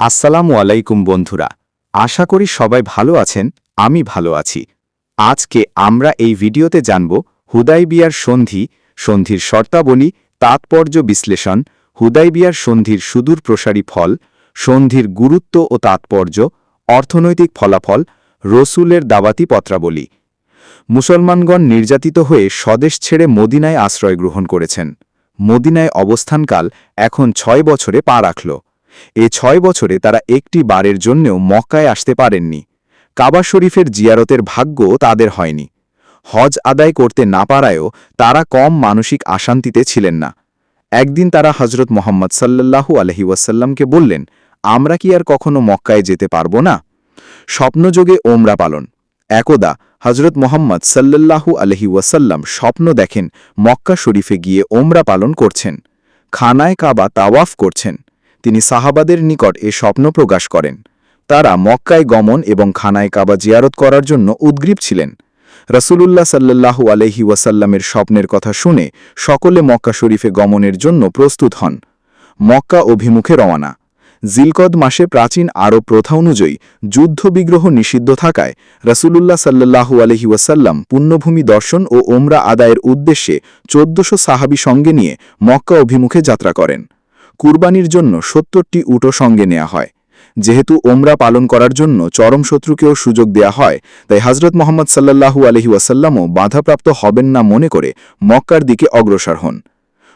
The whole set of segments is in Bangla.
আসসালামু আলাইকুম বন্ধুরা, আশা করি সবাই ভালো আছেন, আমি ভালো আছি। আজকে আমরা এই ভিডিওতে জানব হুদাইবিয়ার সন্ধি, সন্ধির শর্তাবলী, তাৎপর্য বিশ্লেষণ, হুদাইবিয়ার সন্ধির সুদূর প্রসারী ফল, সন্ধির গুরুত্ব ও তাৎপর্য, অর্থনৈতিক ফলাফল, রসুলের দাবাতি পত্রাবলী। মুসলমানগণ নির্যাতিত হয়ে স্বদেশ ছেড়ে মদিনায় আশ্রয় গ্রহণ করেছেন। মদিনায় অবস্থানকাল এখন ছয় বছরে পা রাখল। এ ছয় বছরে তারা একটি বারের জন্যেও মক্কায় আসতে পারেননি। কাবা শরীফের জিয়ারতের ভাগ্য তাদের হয়নি। হজ আদায় করতে না পারায়ও তারা কম মানসিক আশান্তিতে ছিলেন না। একদিন তারা হজরত মোহাম্মদ সাল্লাল্লাহু আলহি ওয়াসাল্লামকে বললেন, আমরা কি আর কখনো মক্কায় যেতে পারব না? স্বপ্নযোগে ওমরা পালন। একদা হজরত মোহাম্মদ সাল্লাল্লাহু আলহি ওয়াসাল্লাম স্বপ্ন দেখেন মক্কা শরীফে গিয়ে ওমরা পালন করছেন। খানায় কাবা তাওয়াফ করছেন। তিনি সাহাবাদের নিকট এ স্বপ্ন প্রকাশ করেন। তারা মক্কায় গমন এবং খানায় কাবা জিয়ারত করার জন্য উদ্গ্রীব ছিলেন। রসুলুল্লাহ সাল্লাল্লাহু আলহি ওয়াসাল্লামের স্বপ্নের কথা শুনে সকলে মক্কা শরীফে গমনের জন্য প্রস্তুত হন। মক্কা অভিমুখে রওয়ানা জিলকদ মাসে প্রাচীন আরব প্রথা অনুযায়ী যুদ্ধবিগ্রহ নিষিদ্ধ থাকায় রসুলুল্লাহ সাল্লাহু আলহি ওয়াসাল্লাম পুণ্যভূমি দর্শন ও ওমরা আদায়ের উদ্দেশ্যে চোদ্দশো সাহাবি সঙ্গে নিয়ে মক্কা অভিমুখে যাত্রা করেন। কুরবানির জন্য সত্তরটি উটো সঙ্গে নেওয়া হয়। যেহেতু ওমরা পালন করার জন্য চরম শত্রুকেও সুযোগ দেয়া হয়, তাই হজরত মোহাম্মদ সাল্লাহু আলহি ওয়াসাল্লামও বাধাপ্রাপ্ত হবেন না মনে করে মক্কার দিকে অগ্রসর হন।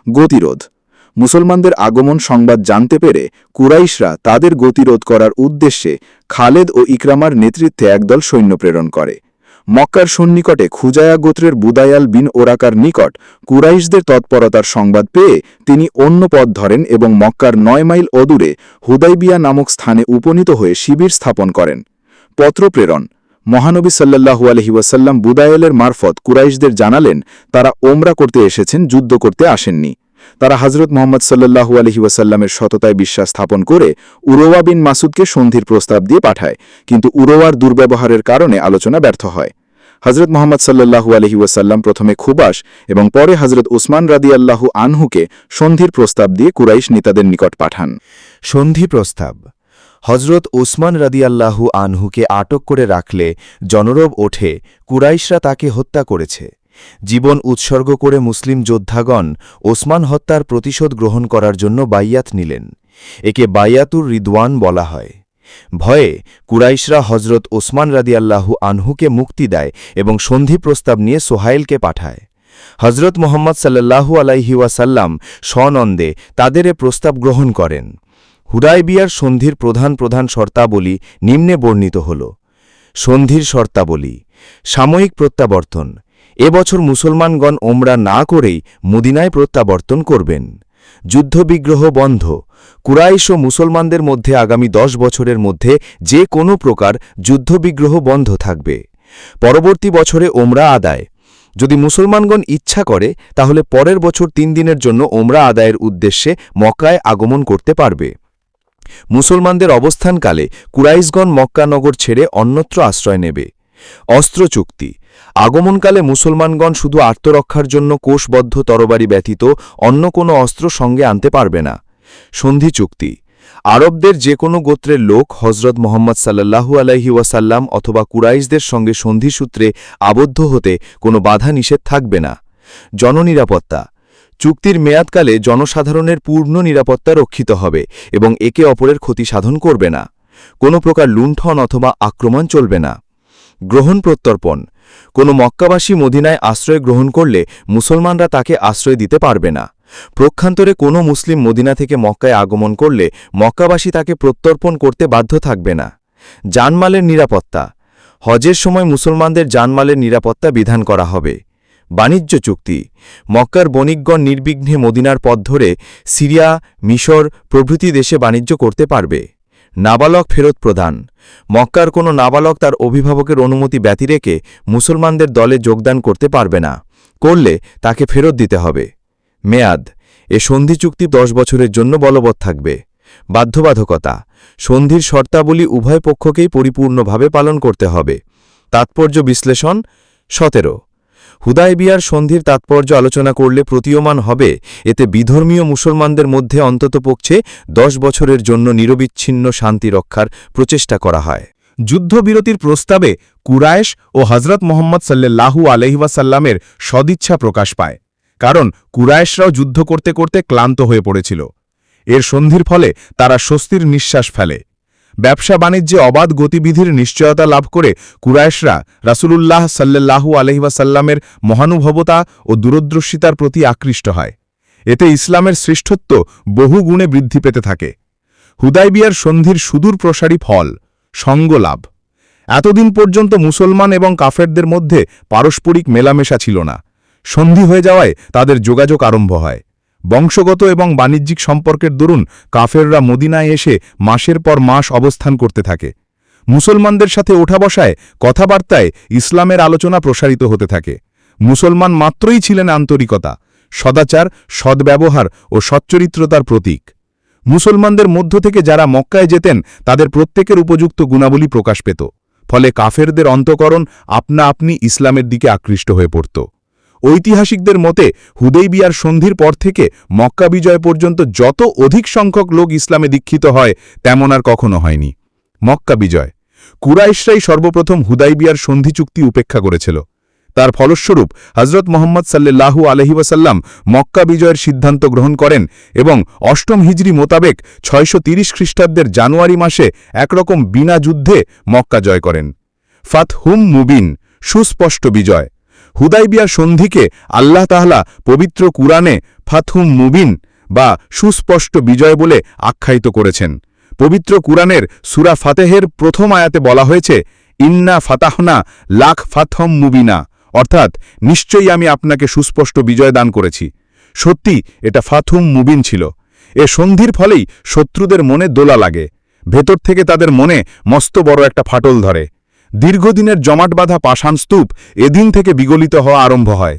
গতিরোধ। মুসলমানদের আগমন সংবাদ জানতে পেরে কুরাইশরা তাদের গতিরোধ করার উদ্দেশ্যে খালেদ ও ইকরামার নেতৃত্বে একদল সৈন্য প্রেরণ করে। মক্কার সন্নিকটে খুজায়া গোত্রের বুদায়াল বিন ওরাকার নিকট কুরাইশদের তৎপরতার সংবাদ পেয়ে তিনি অন্য পথ ধরেন এবং মক্কার নয় মাইল অদূরে হুদাইবিয়া নামক স্থানে উপনীত হয়ে শিবির স্থাপন করেন। পত্র প্রেরণ মহানবী সাল্লাহু আলহি ওয়াসাল্লাম বুদায়েলের মারফত কুরাইশদের জানালেন, তারা ওমরা করতে এসেছেন, যুদ্ধ করতে আসেননি। তারা হজরত মোহাম্মদ সাল্লাহু আলহি ওয়াসাল্লামের সততায় বিশ্বাস স্থাপন করে উরোয়া বিন মাসুদকে সন্ধির প্রস্তাব দিয়ে পাঠায়। কিন্তু উরোয়ার দুর্ব্যবহারের কারণে আলোচনা ব্যর্থ হয়। হজরত মোহাম্মদ সাল্লাহু আলহি ওয়াসাল্লাম প্রথমে খুবাস এবং পরে হজরত উসমান রাদি আল্লাহু আনহুকে সন্ধির প্রস্তাব দিয়ে কুরাইশ নেতাদের নিকট পাঠান। সন্ধি প্রস্তাব। হজরত ওসমান রাদিয়াল্লাহু আনহুকে আটক করে রাখলে জনরব ওঠে, কুরাইশরা তাকে হত্যা করেছে। জীবন উৎসর্গ করে মুসলিম যোদ্ধাগণ ওসমান হত্যার প্রতিশোধ গ্রহণ করার জন্য বাইয়াত নিলেন। একে বাইয়াতুর রিদওয়ান বলা হয়। ভয়ে কুরাইশরা হজরত ওসমান রাদিয়াল্লাহু আনহুকে মুক্তি দেয় এবং সন্ধি প্রস্তাব নিয়ে সোহাইলকে পাঠায়। হজরত মোহাম্মদ সাল্লাল্লাহু আলাইহি ওয়াসাল্লাম স্বনন্দে তাদের এ প্রস্তাব গ্রহণ করেন। হুদাইবিয়ার সন্ধির প্রধান প্রধান শর্তাবলী নিম্নে বর্ণিত হল। সন্ধির শর্তাবলী, সাময়িক প্রত্যাবর্তন এবছর মুসলমানগণ ওমরা না করেই মদিনায় প্রত্যাবর্তন করবেন। যুদ্ধবিগ্রহ বন্ধ। কুরাইশ ও মুসলমানদের মধ্যে আগামী দশ বছরের মধ্যে যে কোনো প্রকার যুদ্ধবিগ্রহ বন্ধ থাকবে। পরবর্তী বছরে ওমরা আদায়। যদি মুসলমানগণ ইচ্ছা করে, তাহলে পরের বছর তিন দিনের জন্য ওমরা আদায়ের উদ্দেশ্যে মক্কায় আগমন করতে পারবে। মুসলমানদের অবস্থানকালে কুরাইশগণ মক্কানগর ছেড়ে অন্যত্র আশ্রয় নেবে। অস্ত্র চুক্তি আগমনকালে মুসলমানগণ শুধু আত্মরক্ষার জন্য কোষবদ্ধ তরবারি ব্যতীত অন্য কোনো অস্ত্র সঙ্গে আনতে পারবে না। সন্ধি চুক্তি। আরবদের যে কোনো গোত্রের লোক হজরত মোহাম্মদ সাল্লাহু আলাইহি ওয়াসাল্লাম অথবা কুরাইশদের সঙ্গে সন্ধিসূত্রে আবদ্ধ হতে কোনো বাধা নিষেধ থাকবে না। জননিরাপত্তা। চুক্তির মেয়াদকালে জনসাধারণের পূর্ণ নিরাপত্তা রক্ষিত হবে এবং একে অপরের ক্ষতি সাধন করবে না। কোনো প্রকার লুণ্ঠন অথবা আক্রমণ চলবে না। গ্রহণ প্রত্যর্পণ। কোনো মক্কাবাসী মদিনায় আশ্রয় গ্রহণ করলে মুসলমানরা তাকে আশ্রয় দিতে পারবে না। প্রক্ষান্তরে কোনো মুসলিম মদিনা থেকে মক্কায় আগমন করলে মক্কাবাসী তাকে প্রত্যর্পণ করতে বাধ্য থাকবে না। জানমালের নিরাপত্তা। হজের সময় মুসলমানদের জানমালের নিরাপত্তা বিধান করা হবে। বাণিজ্য চুক্তি। মক্কার বণিকগণ নির্বিঘ্নে মদিনার পথ ধরে সিরিয়া, মিশর প্রভৃতি দেশে বাণিজ্য করতে পারবে। নাবালক ফেরত প্রদান। মক্কার কোনো নাবালক তার অভিভাবকের অনুমতি ব্যতি রেখে মুসলমানদের দলে যোগদান করতে পারবে না। করলে তাকে ফেরত দিতে হবে। মেয়াদ। এ সন্ধি চুক্তি দশ বছরের জন্য বলবৎ থাকবে। বাধ্যবাধকতা। সন্ধির শর্তাবলী উভয় পক্ষকেই পরিপূর্ণভাবে পালন করতে হবে। তাৎপর্য বিশ্লেষণ সতেরো। হুদায়বিয়ার সন্ধির তাৎপর্য আলোচনা করলে প্রতীয়মান হবে। এতে বিধর্মীয় মুসলমানদের মধ্যে অন্ততপক্ষে দশ বছরের জন্য নিরবিচ্ছিন্ন শান্তি রক্ষার প্রচেষ্টা করা হয়। যুদ্ধবিরতির প্রস্তাবে কুরায়েশ ও হজরত মোহাম্মদ সাল্লাল্লাহু আলহিবাসাল্লামের সদিচ্ছা প্রকাশ পায়। কারণ কুরায়েশরাও যুদ্ধ করতে করতে ক্লান্ত হয়ে পড়েছিল। এর সন্ধির ফলে তারা স্বস্তির নিঃশ্বাস ফেলে। ব্যবসা বাণিজ্যে অবাধ গতিবিধির নিশ্চয়তা লাভ করে কুরায়েশরা রাসূলুল্লাহ সাল্লাল্লাহু আলহিবাসাল্লামের মহানুভবতা ও দূরদর্শিতার প্রতি আকৃষ্ট হয়। এতে ইসলামের শ্রেষ্ঠত্ব বহু গুণে বৃদ্ধি পেতে থাকে। হুদাইবিয়ার সন্ধির সুদূর প্রসারী ফল সঙ্গলাভ এতদিন পর্যন্ত মুসলমান এবং কাফেরদের মধ্যে পারস্পরিক মেলামেশা ছিল না। সন্ধি হয়ে যাওয়ায় তাদের যোগাযোগ আরম্ভ হয়। বংশগত এবং বাণিজ্যিক সম্পর্কের দরুন কাফেররা মদিনায় এসে মাসের পর মাস অবস্থান করতে থাকে। মুসলমানদের সাথে ওঠা বসায় কথাবার্তায় ইসলামের আলোচনা প্রসারিত হতে থাকে। মুসলমান মাত্রই ছিলেন আন্তরিকতা, সদাচার, সদ্ব্যবহার ও সচ্চরিত্রতার প্রতীক। মুসলমানদের মধ্য থেকে যারা মক্কায় যেতেন, তাদের প্রত্যেকের উপযুক্ত গুণাবলী প্রকাশ পেত, ফলে কাফেরদের অন্তকরণ আপনা আপনি ইসলামের দিকে আকৃষ্ট হয়ে পড়ত। ঐতিহাসিকদের মতে হুদেইবিয়ার সন্ধির পর থেকে মক্কা বিজয় পর্যন্ত যত অধিক সংখ্যক লোক ইসলামে দীক্ষিত হয়, তেমন আর কখনো হয়নি। মক্কা বিজয়। কুরাইশরাই সর্বপ্রথম হুদাইবিয়ার সন্ধি চুক্তি উপেক্ষা করেছিল। তার ফলস্বরূপ হজরত মোহাম্মদ সাল্লাহু আলহিবাসাল্লাম মক্কা বিজয়ের সিদ্ধান্ত গ্রহণ করেন এবং অষ্টম হিজরি মোতাবেক ছয়শো খ্রিস্টাব্দের জানুয়ারি মাসে একরকম বিনা যুদ্ধে মক্কা জয় করেন। ফাতহুম মুবিন, সুস্পষ্ট বিজয়। হুদাইবিয়া সন্ধিকে আল্লাহ তাহলা পবিত্র কুরআনে ফাথুম মুবিন বা সুস্পষ্ট বিজয় বলে আখ্যায়িত করেছেন। পবিত্র কুরআনের সুরা ফাতেহের প্রথম আয়াতে বলা হয়েছে, ইন্না ফাতাহনা লাখ ফাতহম মুবিনা। অর্থাৎ, নিশ্চয়ই আমি আপনাকে সুস্পষ্ট বিজয় দান করেছি। সত্যি, এটা ফাথুম মুবিন ছিল। এ সন্ধির ফলেই শত্রুদের মনে দোলা লাগে। ভেতর থেকে তাদের মনে মস্ত বড় একটা ফাটল ধরে। দীর্ঘদিনের জমাট বাঁধা পাষাণ স্তূপ এদিন থেকে বিগলিত হওয়া আরম্ভ হয়।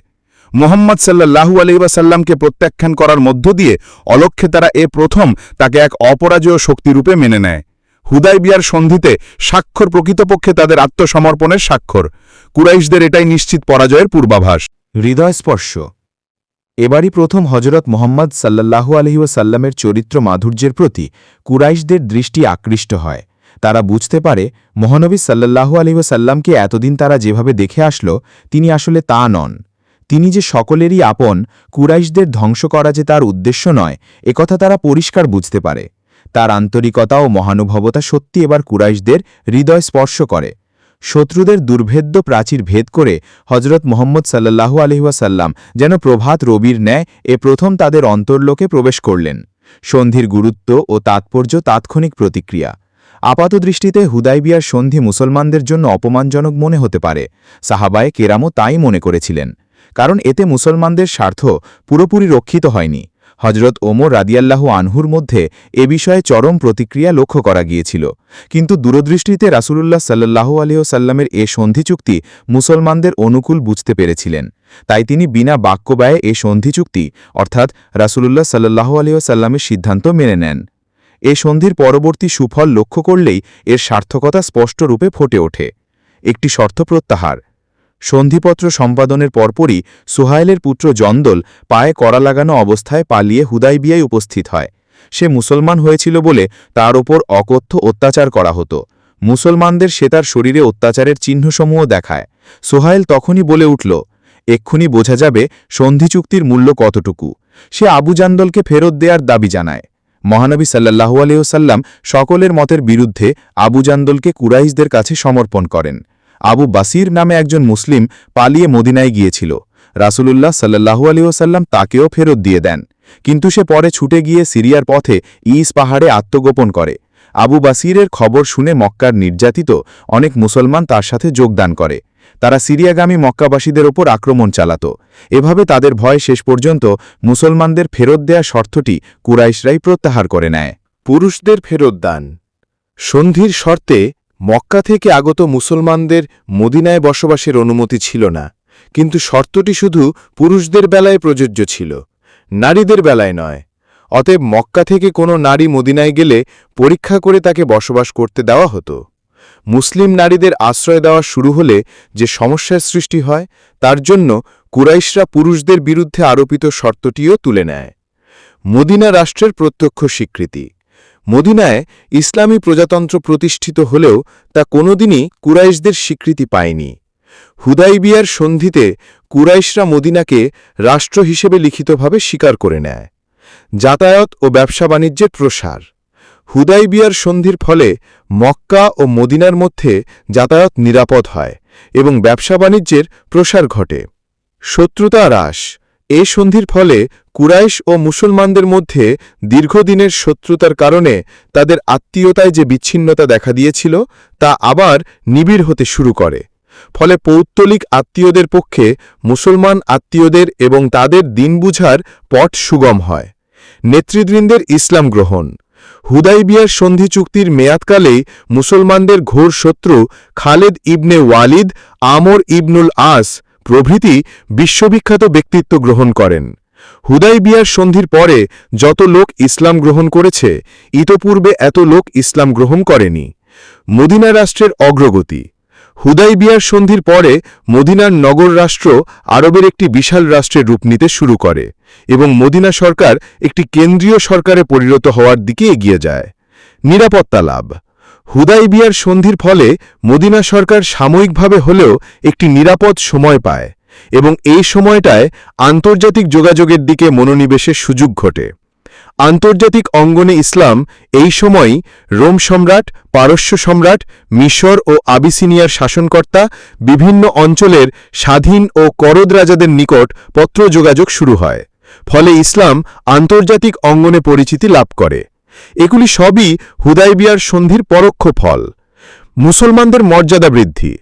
মোহাম্মদ সাল্লাহু আলহিবাসাল্লামকে প্রত্যাখ্যান করার মধ্য দিয়ে অলক্ষ্যে তারা এ প্রথম তাকে এক অপরাজয় শক্তিরূপে মেনে নেয়। হুদাইবিয়ার সন্ধিতে স্বাক্ষর প্রকৃতপক্ষে তাদের আত্মসমর্পণের স্বাক্ষর। কুরাইশদের এটাই নিশ্চিত পরাজয়ের পূর্বাভাস। হৃদয়স্পর্শ এবারই প্রথম হজরত মোহাম্মদ সাল্লাল্লাহু আলহিউসাল্লামের চরিত্র মাধুর্যের প্রতি কুরাইশদের দৃষ্টি আকৃষ্ট হয়। তারা বুঝতে পারে, মহানবী সাল্লাল্লাহু আলহিউসাল্লামকে এতদিন তারা যেভাবে দেখে আসলো, তিনি আসলে তা নন। তিনি যে সকলেরই আপন, কুরাইশদের ধ্বংস করা যে তার উদ্দেশ্য নয় একথা তারা পরিষ্কার বুঝতে পারে। তার আন্তরিকতা ও মহানুভবতা সত্যি এবার কুরাইশদের হৃদয় স্পর্শ করে। শত্রুদের দুর্ভেদ্য প্রাচীর ভেদ করে হজরত মোহাম্মদ সাল্লাহু আলহিহাসাল্লাম যেন প্রভাত রবির ন্যায় এ প্রথম তাদের অন্তর্লোকে প্রবেশ করলেন। সন্ধির গুরুত্ব ও তাৎপর্য তাৎক্ষণিক প্রতিক্রিয়া। আপাতদৃষ্টিতে হুদাইবিয়ার সন্ধি মুসলমানদের জন্য অপমানজনক মনে হতে পারে, সাহাবায়ে কেরামও তাই মনে করেছিলেন। কারণ এতে মুসলমানদের স্বার্থ পুরোপুরি রক্ষিত হয়নি। হজরত ওমর রাদিয়াল্লাহু আনহুর মধ্যে এ বিষয়ে চরম প্রতিক্রিয়া লক্ষ্য করা গিয়েছিল। কিন্তু দূরদৃষ্টিতে রাসূলুল্লাহ সাল্লাহু আলিহসাল্লামের এ সন্ধি চুক্তি মুসলমানদের অনুকূল বুঝতে পেরেছিলেন। তাই তিনি বিনা বাক্য ব্যয়ে এ সন্ধি চুক্তি অর্থাৎ রাসূলুল্লাহ সাল্লাহু আলিহসাল্লামের সিদ্ধান্ত মেনে নেন। এ সন্ধির পরবর্তী সুফল লক্ষ্য করলেই এর সার্থকতা স্পষ্টরূপে ফুটে ওঠে। একটি শর্ত প্রত্যাহার। সন্ধিপত্র সম্পাদনের পরপরই সুহাইলের পুত্র জন্দল পায়ে কড়া লাগানো অবস্থায় পালিয়ে হুদাইবিয়ায় উপস্থিত হয়। সে মুসলমান হয়েছিল বলে তার ওপর অকথ্য অত্যাচার করা হতো। মুসলমানদের সে তার শরীরে অত্যাচারের চিহ্নসমূহ দেখায়। সোহাইল তখনই বলে উঠল, এক্ষুনি বোঝা যাবে সন্ধি চুক্তির মূল্য কতটুকু। সে আবু জান্দলকে ফেরত দেওয়ার দাবি জানায়। মহানবী সাল্লাহু আলহিহসাল্লাম সকলের মতের বিরুদ্ধে আবু জান্দলকে কুরাইশদের কাছে সমর্পণ করেন। আবু বাসির নামে একজন মুসলিম পালিয়ে মদিনায় গিয়েছিল। রাসূলুল্লাহ সাল্লাহু আলিউসাল্লাম তাকেও ফেরত দিয়ে দেন। কিন্তু সে পরে ছুটে গিয়ে সিরিয়ার পথে ইস পাহাড়ে আত্মগোপন করে। আবু বাসিরের খবর শুনে মক্কার নির্যাতিত অনেক মুসলমান তার সাথে যোগদান করে। তারা সিরিয়াগামী মক্কাবাসীদের ওপর আক্রমণ চালাত। এভাবে তাদের ভয় শেষ পর্যন্ত মুসলমানদের ফেরত দেয়া শর্তটি কুরাইশরাই প্রত্যাহার করে নেয়। পুরুষদের ফেরত দান সন্ধির শর্তে মক্কা থেকে আগত মুসলমানদের মদিনায় বসবাসের অনুমতি ছিল না, কিন্তু শর্তটি শুধু পুরুষদের বেলায় প্রযোজ্য ছিল, নারীদের বেলায় নয়। অতএব মক্কা থেকে কোনো নারী মদিনায় গেলে পরীক্ষা করে তাকে বসবাস করতে দেওয়া হতো। মুসলিম নারীদের আশ্রয় দেওয়া শুরু হলে যে সমস্যার সৃষ্টি হয়, তার জন্য কুরাইশরা পুরুষদের বিরুদ্ধে আরোপিত শর্তটিও তুলে নেয়। মদিনা রাষ্ট্রের প্রত্যক্ষ স্বীকৃতি। মদিনায় ইসলামী প্রজাতন্ত্র প্রতিষ্ঠিত হলেও তা কোনোদিনই কুরাইশদের স্বীকৃতি পায়নি। হুদাইবিয়ার সন্ধিতে কুরাইশরা মদিনাকে রাষ্ট্র হিসেবে লিখিতভাবে স্বীকার করে নেয়। যাতায়াত ও ব্যবসা বাণিজ্যের প্রসার। হুদাইবিয়ার সন্ধির ফলে মক্কা ও মদিনার মধ্যে যাতায়াত নিরাপদ হয় এবং ব্যবসা বাণিজ্যের প্রসার ঘটে। শত্রুতা হ্রাস। এ সন্ধির ফলে কুরাইশ ও মুসলমানদের মধ্যে দীর্ঘদিনের শত্রুতার কারণে তাদের আত্মীয়তায় যে বিচ্ছিন্নতা দেখা দিয়েছিল, তা আবার নিবিড় হতে শুরু করে। ফলে পৌত্তলিক আত্মীয়দের পক্ষে মুসলমান আত্মীয়দের এবং তাদের দিন বুঝার পট সুগম হয়। নেতৃবৃন্দের ইসলাম গ্রহণ। হুদাইবিয়ার সন্ধি চুক্তির মেয়াদকালেই মুসলমানদের ঘোর শত্রু খালেদ ইবনে ওয়ালিদ, আমর ইবনুল আস প্রভৃতি বিশ্ববিখ্যাত ব্যক্তিত্ব গ্রহণ করেন। হুদাইবিয়ার সন্ধির পরে যত লোক ইসলাম গ্রহণ করেছে, ইতপূর্বে এত লোক ইসলাম গ্রহণ করেনি। মদিনা রাষ্ট্রের অগ্রগতি হুদাইবিয়ার সন্ধির পরে মদিনার নগর রাষ্ট্র আরবের একটি বিশাল রাষ্ট্রের রূপ নিতে শুরু করে এবং মদিনা সরকার একটি কেন্দ্রীয় সরকারে পরিণত হওয়ার দিকে এগিয়ে যায়। নিরাপত্তা লাভ। হুদাইবিয়ার সন্ধির ফলে মদিনা সরকার সাময়িকভাবে হলেও একটি নিরাপদ সময় পায় এবং এই সময়টায় আন্তর্জাতিক যোগাযোগের দিকে মনোনিবেশের সুযোগ ঘটে। আন্তর্জাতিক অঙ্গনে ইসলাম এই সময়ই রোম সম্রাট, পারস্য সম্রাট, মিশর ও আবিসিনিয়ার শাসনকর্তা, বিভিন্ন অঞ্চলের স্বাধীন ও করদ রাজাদের নিকট পত্র যোগাযোগ শুরু হয়। ফলে ইসলাম আন্তর্জাতিক অঙ্গনে পরিচিতি লাভ করে। এগুলি সবই হুদাইবিয়ার সন্ধির পরোক্ষ ফল। মুসলমানদের মর্যাদা বৃদ্ধি।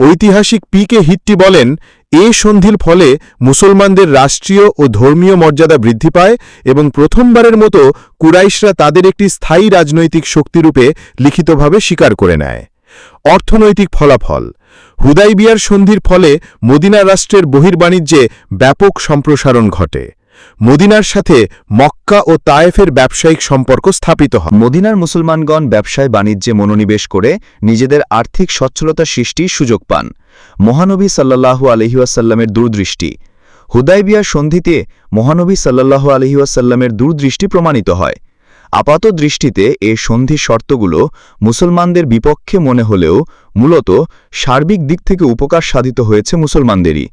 ঐতিহাসিক পি কে হিট্টি বলেন এ সন্ধির ফলে মুসলমানদের রাষ্ট্রীয় ও ধর্মীয় মর্যাদা বৃদ্ধি পায় এবং প্রথমবারের মতো কুরাইশরা তাদের একটি স্থায়ী রাজনৈতিক শক্তিরূপে লিখিতভাবে স্বীকার করে নেয়। অর্থনৈতিক ফলাফল। হুদাইবিয়ার সন্ধির ফলে মদিনা রাষ্ট্রের বহির্বাণিজ্যে ব্যাপক সম্প্রসারণ ঘটে। মদিনার সাথে মক্কা ও তায়েফের ব্যবসায়িক সম্পর্ক স্থাপিত হয়। মদিনার মুসলমানগণ ব্যবসায় বাণিজ্যে মনোনিবেশ করে নিজেদের আর্থিক সচ্ছলতা সৃষ্টির সুযোগ পান। মহানবী সাল্লাল্লাহু আলহিউসাল্লামের দূরদৃষ্টি। হুদাইবিয়ার সন্ধিতে মহানবী সাল্লাল্লাহু আলহিউসাল্লামের দূরদৃষ্টি প্রমাণিত হয়। আপাত দৃষ্টিতে এ সন্ধি শর্তগুলো মুসলমানদের বিপক্ষে মনে হলেও মূলত সার্বিক দিক থেকে উপকার সাধিত হয়েছে মুসলমানদেরই।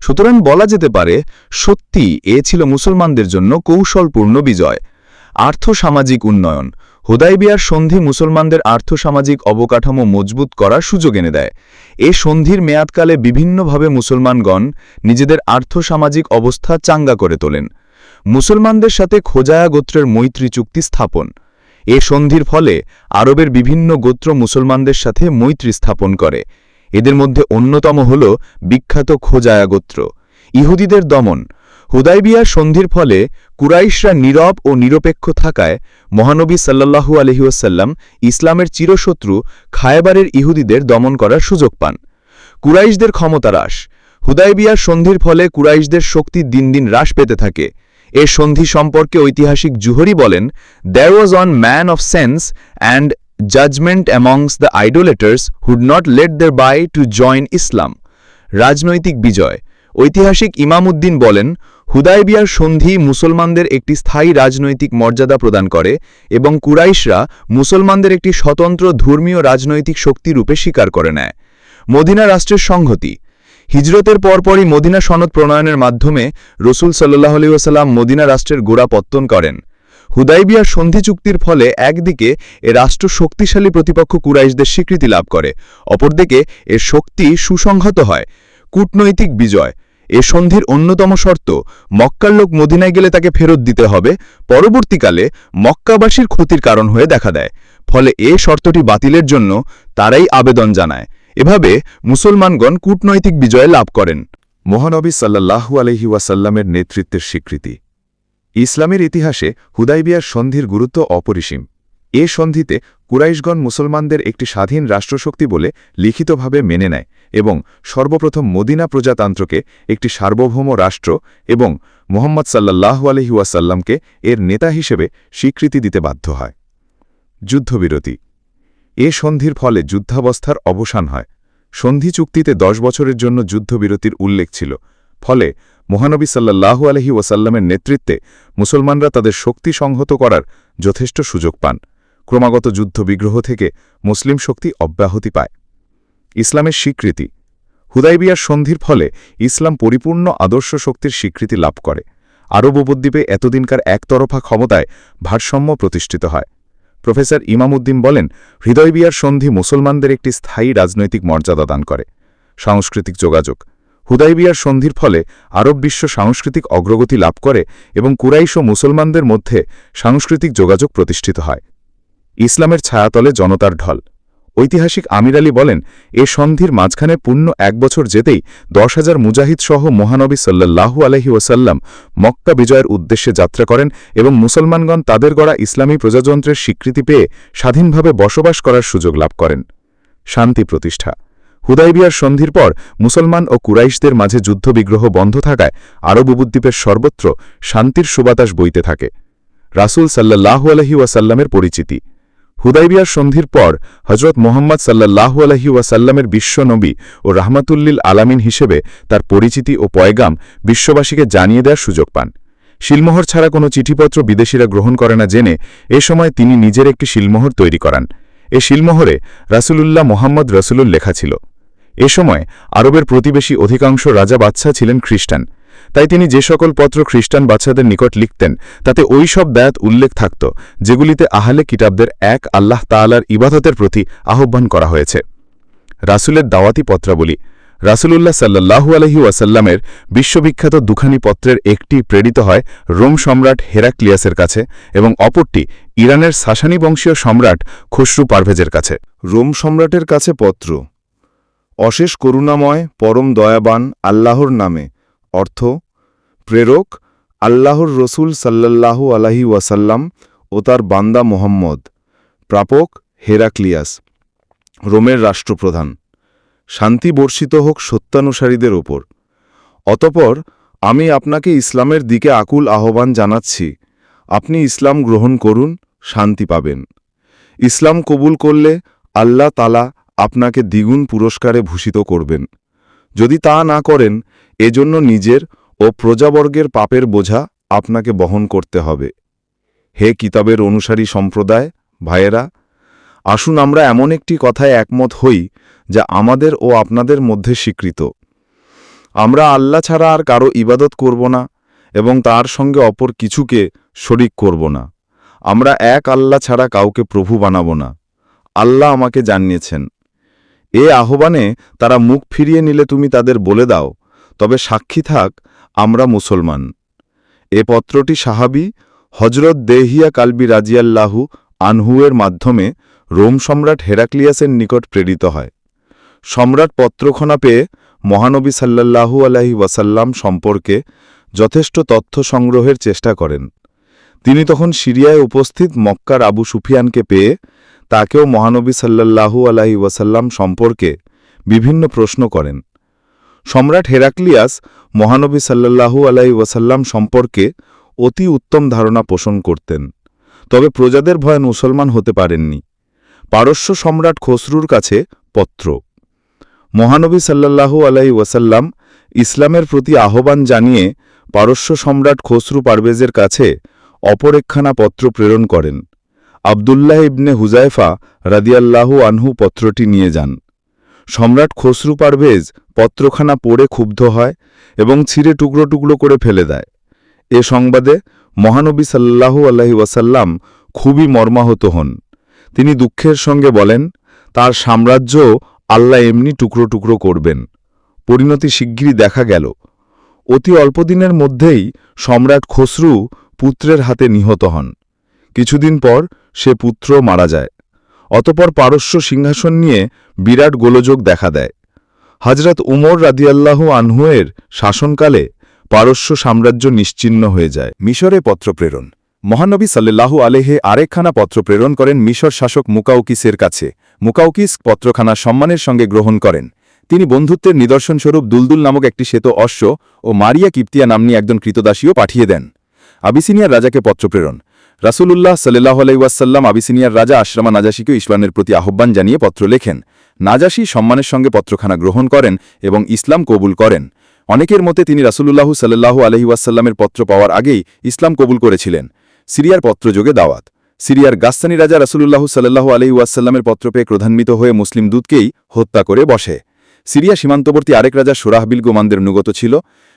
সুতরাং বলা যেতে পারে, সত্যি এ ছিল মুসলমানদের জন্য কৌশলপূর্ণ বিজয়। আর্থসামাজিক উন্নয়ন। হুদাইবিয়ার সন্ধি মুসলমানদের আর্থসামাজিক অবকাঠামো মজবুত করার সুযোগ এনে দেয়। এ সন্ধির মেয়াদকালে বিভিন্নভাবে মুসলমানগণ নিজেদের আর্থসামাজিক অবস্থা চাঙ্গা করে তোলেন। মুসলমানদের সাথে খোজায়া গোত্রের মৈত্রী চুক্তি স্থাপন। এ সন্ধির ফলে আরবের বিভিন্ন গোত্র মুসলমানদের সাথে মৈত্রী স্থাপন করে। এদের মধ্যে অন্যতম হল বিখ্যাত খোজায়া গোত্র। ইহুদিদের দমন। হুদাইবিয়ার সন্ধির ফলে কুরাইশরা নীরব ও নিরপেক্ষ থাকায় মহানবী সাল্লাল্লাহু আলহিউসাল্লাম ইসলামের চিরশত্রু খায়বারের ইহুদিদের দমন করার সুযোগ পান। কুরাইশদের ক্ষমতা হ্রাস। হুদাইবিয়ার সন্ধির ফলে কুরাইশদের শক্তি দিন দিন হ্রাস পেতে থাকে। এ সন্ধি সম্পর্কে ঐতিহাসিক জুহরি বলেন there was one man of sense and judgement amongst the idolaters who'd not let their by to join Islam রাজনৈতিক বিজয়। ঐতিহাসিক ইমাম উদ্দিন বলেন হুদাইবিয়ার সন্ধি মুসলমানদের একটি স্থায়ী রাজনৈতিক মর্যাদা প্রদান করে এবং কুরাইশরা মুসলমানদের একটি স্বতন্ত্র ধর্মীয় রাজনৈতিক শক্তি রূপে স্বীকার করে নেয়। মদিনা রাষ্ট্রের সংহতি। হিজরতের পরপরই মদিনা সনদ প্রণয়নের মাধ্যমে রসুল সাল্লাহ আলিউসাল্লাম মদিনা রাষ্ট্রের গোড়া পত্তন করেন। হুদাইবিয়ার সন্ধি চুক্তির ফলে একদিকে এ রাষ্ট্র শক্তিশালী প্রতিপক্ষ কুরাইশদের স্বীকৃতি লাভ করে, অপরদিকে এর শক্তি সুসংহত হয়। কূটনৈতিক বিজয়। এ সন্ধির অন্যতম শর্ত, মক্কার লোক মদিনায় গেলে তাকে ফেরত দিতে হবে। পরবর্তীকালে মক্কাবাসীর ক্ষতির কারণ হয়ে দেখা দেয়। ফলে এ শর্তটি বাতিলের জন্য তারাই আবেদন জানায়। এভাবে মুসলমানগণ কূটনৈতিক বিজয় লাভ করেন। মহানবী সাল্লাল্লাহু আলহি ওয়াসাল্লামের নেতৃত্বের স্বীকৃতি। ইসলামের ইতিহাসে হুদাইবিয়ার সন্ধির গুরুত্ব অপরিসীম। এ সন্ধিতে কুরাইশগণ মুসলমানদের একটি স্বাধীন রাষ্ট্রশক্তি বলে লিখিতভাবে মেনে নেয় এবং সর্বপ্রথম মদিনা প্রজাতন্ত্রকে একটি সার্বভৌম রাষ্ট্র এবং মোহাম্মদ সাল্লাহ আলহি ওয়াসাল্লামকে এর নেতা হিসেবে স্বীকৃতি দিতে বাধ্য হয়। যুদ্ধবিরতি। এ সন্ধির ফলে যুদ্ধাবস্থার অবসান হয়। সন্ধি চুক্তিতে দশ বছরের জন্য যুদ্ধবিরতির উল্লেখ ছিল। ফলে মহানবী সাল্লাল্লাহু আলহি ওয়াসাল্লামের নেতৃত্বে মুসলমানরা তাদের শক্তি সংহত করার যথেষ্ট সুযোগ পান। ক্রমাগত যুদ্ধবিগ্রহ থেকে মুসলিম শক্তি অব্যাহতি পায়। ইসলামের স্বীকৃতি। হুদাইবিয়ার সন্ধির ফলে ইসলাম পরিপূর্ণ আদর্শ শক্তির স্বীকৃতি লাভ করে। আরব উপদ্বীপে এতদিনকার একতরফা ক্ষমতায় ভারসাম্য প্রতিষ্ঠিত হয়। প্রফেসর ইমামউদ্দিন বলেন, হৃদয়বিয়ার সন্ধি মুসলমানদের একটি স্থায়ী রাজনৈতিক মর্যাদা দান করে। সাংস্কৃতিক যোগাযোগ। হুদাইবিয়ার সন্ধির ফলে আরব বিশ্ব সাংস্কৃতিক অগ্রগতি লাভ করে এবং কুরাইশ ও মুসলমানদের মধ্যে সাংস্কৃতিক যোগাযোগ প্রতিষ্ঠিত হয়। ইসলামের ছায়াতলে জনতার ঢল। ঐতিহাসিক আমির আলী বলেন, এ সন্ধির মাঝখানে পূর্ণ এক বছর যেতেই দশ হাজার মুজাহিদ সহ মহানবী সাল্লাল্লাহু আলহি ওসাল্লাম মক্কা বিজয়ের উদ্দেশ্যে যাত্রা করেন এবং মুসলমানগণ তাদের গড়া ইসলামী প্রজাতন্ত্রের স্বীকৃতি পেয়ে স্বাধীনভাবে বসবাস করার সুযোগ লাভ করেন। শান্তি প্রতিষ্ঠা। হুদাইবিয়ার সন্ধির পর মুসলমান ও কুরাইশদের মাঝে যুদ্ধবিগ্রহ বন্ধ থাকায় আরব উপদ্বীপের সর্বত্র শান্তির সুবাতাস বইতে থাকে। রাসুল সাল্লাল্লাহু আলহি ওয়াসাল্লামের পরিচিতি। হুদাইবিয়ার সন্ধির পর হজরত মোহাম্মদ সাল্লাল্লাহু আলহি ওয়াসাল্লামের বিশ্বনবী ও রাহমাতুল্লিল আলামিন হিসেবে তার পরিচিতি ও পয়গাম বিশ্ববাসীকে জানিয়ে দেওয়ার সুযোগ পান। শিলমোহর ছাড়া কোনো চিঠিপত্র বিদেশিরা গ্রহণ করে না জেনে এ সময় তিনি নিজের একটি শিলমোহর তৈরি করান। এ শিলমোহরে রাসুলুল্লাহ মোহাম্মদ রসুলুল লেখা ছিল। এ সময় আরবের প্রতিবেশী অধিকাংশ রাজা বাদশাহ ছিলেন খ্রিস্টান। তাই তিনি যে সকল পত্র খ্রিস্টান বাচ্চাদের নিকট লিখতেন, তাতে ওই সব দায়াত উল্লেখ থাকত, যেগুলিতে আহলে কিতাবদের এক আল্লাহ তাআলার ইবাদতের প্রতি আহ্বান করা হয়েছে। রাসুলের দাওয়াতি পত্রাবলী, রাসুলুল্লাহ সাল্লাহু আলহি ওয়াসাল্লামের বিশ্ববিখ্যাত দুখানি পত্রের একটি প্রেরিত হয় রোম সম্রাট হেরাক্লিয়াসের কাছে এবং অপরটি ইরানের সাসানি বংশীয় সম্রাট খসরু পারভেজের কাছে। রোম সম্রাটের কাছে পত্র অশেষ করুণাময়, পরম দয়াবান আল্লাহর নামে। অর্থ, প্রেরক, আল্লাহর রসুল সাল্লাল্লাহু আলাহি ওয়াসাল্লাম ও তার বান্দা মোহাম্মদ। প্রাপক, হেরাক্লিয়াস, রোমের রাষ্ট্রপ্রধান। শান্তি বর্ষিত হোক সত্যানুসারীদের ওপর। অতপর, আমি আপনাকে ইসলামের দিকে আকুল আহ্বান জানাচ্ছি। আপনি ইসলাম গ্রহণ করুন, শান্তি পাবেন। ইসলাম কবুল করলে আল্লাহ তালা আপনাকে দ্বিগুণ পুরস্কারে ভূষিত করবেন। যদি তা না করেন, এজন্য নিজের ও প্রজাবর্গের পাপের বোঝা আপনাকে বহন করতে হবে। হে কিতাবের অনুসারী সম্প্রদায়, ভাইয়েরা, আসুন আমরা এমন একটি কথায় একমত হই যা আমাদের ও আপনাদের মধ্যে স্বীকৃত। আমরা আল্লাহ ছাড়া আর কারও ইবাদত করব না এবং তার সঙ্গে অপর কিছুকে শরিক করব না। আমরা এক আল্লাহ ছাড়া কাউকে প্রভু বানাব না। আল্লাহ আমাকে জানিয়েছেন। এ আহ্বানে তারা মুখ ফিরিয়ে নিলে তুমি তাদের বলে দাও, তবে সাক্ষী থাক, আমরা মুসলমান। এ পত্রটি সাহাবি হজরত দেহিয়া কালবি রাজিয়াল্লাহু আনহুয়ের মাধ্যমে রোম সম্রাট হেরাক্লিয়াসের নিকট প্রেরিত হয়। সম্রাট পত্রখনা পেয়ে মহানবী সাল্লাল্লাহু আলাহি ওয়াসাল্লাম সম্পর্কে যথেষ্ট তথ্য সংগ্রহের চেষ্টা করেন। তিনি তখন সিরিয়ায় উপস্থিত মক্কার আবু সুফিয়ানকে পেয়ে তাকেও মহানবী সাল্লাল্লাহু আলাহি ওয়াসাল্লাম সম্পর্কে বিভিন্ন প্রশ্ন করেন। সম্রাট হেরাক্লিয়াস মহানবী সাল্লাল্লাহু আলাহি ওয়াসাল্লাম সম্পর্কে অতি উত্তম ধারণা পোষণ করতেন, তবে প্রজাদের ভয়ে মুসলমান হতে পারেননি। পারস্য সম্রাট খসরুর কাছে পত্র। মহানবী সাল্লাল্লাহু আলাহি ওয়াসাল্লাম ইসলামের প্রতি আহ্বান জানিয়ে পারস্য সম্রাট খসরু পারভেজের কাছে অপর একখানা পত্র প্রেরণ করেন। আবদুল্লাহ ইবনে হুজাইফা রাদিয়াল্লাহু আনহু পত্রটি নিয়ে যান। সম্রাট খসরু পারভেজ পত্রখানা পড়ে ক্ষুব্ধ হয় এবং ছিঁড়ে টুকরো টুকরো করে ফেলে দেয়। এ সংবাদে মহানবী সাল্লাহু আলহি ওয়াসাল্লাম খুবই মর্মাহত হন। তিনি দুঃখের সঙ্গে বলেন, তার সাম্রাজ্য আল্লাহ এমনি টুকরো টুকরো করবেন। পরিণতি শিগগিরই দেখা গেল। অতি অল্পদিনের মধ্যেই সম্রাট খসরু পুত্রের হাতে নিহত হন। কিছুদিন পর সে পুত্র মারা যায়। অতপর পারস্য সিংহাসন নিয়ে বিরাট গোলযোগ দেখা দেয়। হজরত উমর রাদিয়াল্লাহু আনহুয়ের শাসনকালে পারস্য সাম্রাজ্য নিশ্চিহ্ন হয়ে যায়। মিশরে পত্র প্রেরণ। মহানবী সাল্লাল্লাহু আলেহে আরেকখানা পত্র প্রেরণ করেন মিশর শাসক মুকাউকিসের কাছে। মুকাউকিস পত্রখানা সম্মানের সঙ্গে গ্রহণ করেন। তিনি বন্ধুত্বের নিদর্শনস্বরূপ দুলদুল নামক একটি শ্বেত অশ্ব ও মারিয়া কিপ্তিয়া নামনি একজন কৃতদাসীও পাঠিয়ে দেন। আবিসিনিয়ার রাজাকে পত্র প্রেরণ। রাসূলুল্লাহ সাল্লাহ আলাইসাল্লাম আবিসিনিয়ার রাজা আশরামা নাজাসিকে ইসলামের প্রতি আহ্বান জানিয়ে পত্র লেখেন। নাজাসি সম্মানের সঙ্গে পত্রখানা গ্রহণ করেন এবং ইসলাম কবুল করেন। অনেকের মতে তিনি রাসূলুল্লাহ সাল্লাহ আলহিউসাল্লামের পত্র পাওয়ার আগেই ইসলাম কবুল করেছিলেন। সিরিয়ার পত্রযোগে দাওয়াত। সিরিয়ার গাস্তানি রাজা রাসূলুল্লাহ সাল্লাহ আলহিউসাল্লামের পত্র পেয়ে ক্রধান্বিত হয়ে মুসলিম দূতকেই হত্যা করে বসে। সিরিয়া সীমান্তবর্তী আরেক রাজা সোরাহবিল গোমানদের অনুগত ছিল।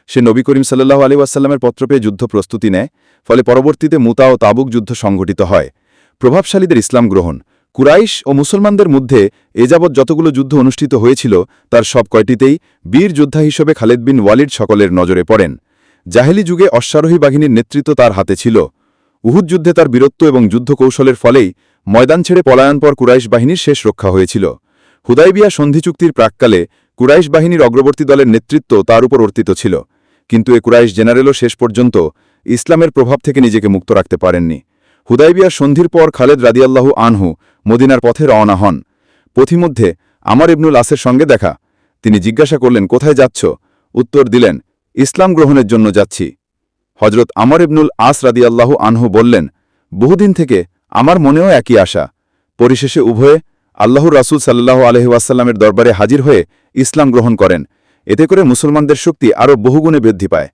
সে নবী করিম সাল্লাহ আলী ওয়াসাল্লামের পত্র পেয়ে যুদ্ধ প্রস্তুতি নেয়, ফলে পরবর্তীতে মুতা ও তাবুক যুদ্ধ সংঘটিত হয়। প্রভাবশালীদের ইসলাম গ্রহণ। কুরাইশ ও মুসলমানদের মধ্যে এ যাবৎ যতগুলো যুদ্ধ অনুষ্ঠিত হয়েছিল, তার সব কয়টিতেই বীর যোদ্ধা হিসেবে খালেদ বিন ওয়ালিদ সকলের নজরে পড়েন। জাহেলি যুগে অশ্বারোহী বাহিনীর নেতৃত্ব তার হাতে ছিল। উহুদ যুদ্ধে তার বীরত্ব এবং যুদ্ধ কৌশলের ফলেই ময়দান ছেড়ে পলায়ন পর কুরাইশ বাহিনীর শেষ রক্ষা হয়েছিল। হুদাইবিয়া সন্ধি চুক্তির প্রাককালে কুরাইশ বাহিনীর অগ্রবর্তী দলের নেতৃত্ব তার উপর অর্পিত ছিল, কিন্তু এ কুরাইশ জেনারেলও শেষ পর্যন্ত ইসলামের প্রভাব থেকে নিজেকে মুক্ত রাখতে পারেননি। হুদাইবিয়ার সন্ধির পর খালেদ রাদিয়াল্লাহু আনহু মদিনার পথে রওনা হন। পথিমধ্যে আমার ইবনুল আসের সঙ্গে দেখা। তিনি জিজ্ঞাসা করলেন, কোথায় যাচ্ছ? উত্তর দিলেন, ইসলাম গ্রহণের জন্য যাচ্ছি। হজরত আমর ইবনুল আস রাদিয়াল্লাহু আনহু বললেন, বহুদিন থেকে আমার মনেও একই আশা। পরিশেষে উভয়ে আল্লাহর রাসুল সাল্লাহ আলহিউসাল্লামের দরবারে হাজির হয়ে ইসলাম গ্রহণ করেন। এতে করে মুসলমানদের শক্তি আরও বহুগুণে বৃদ্ধি পায়।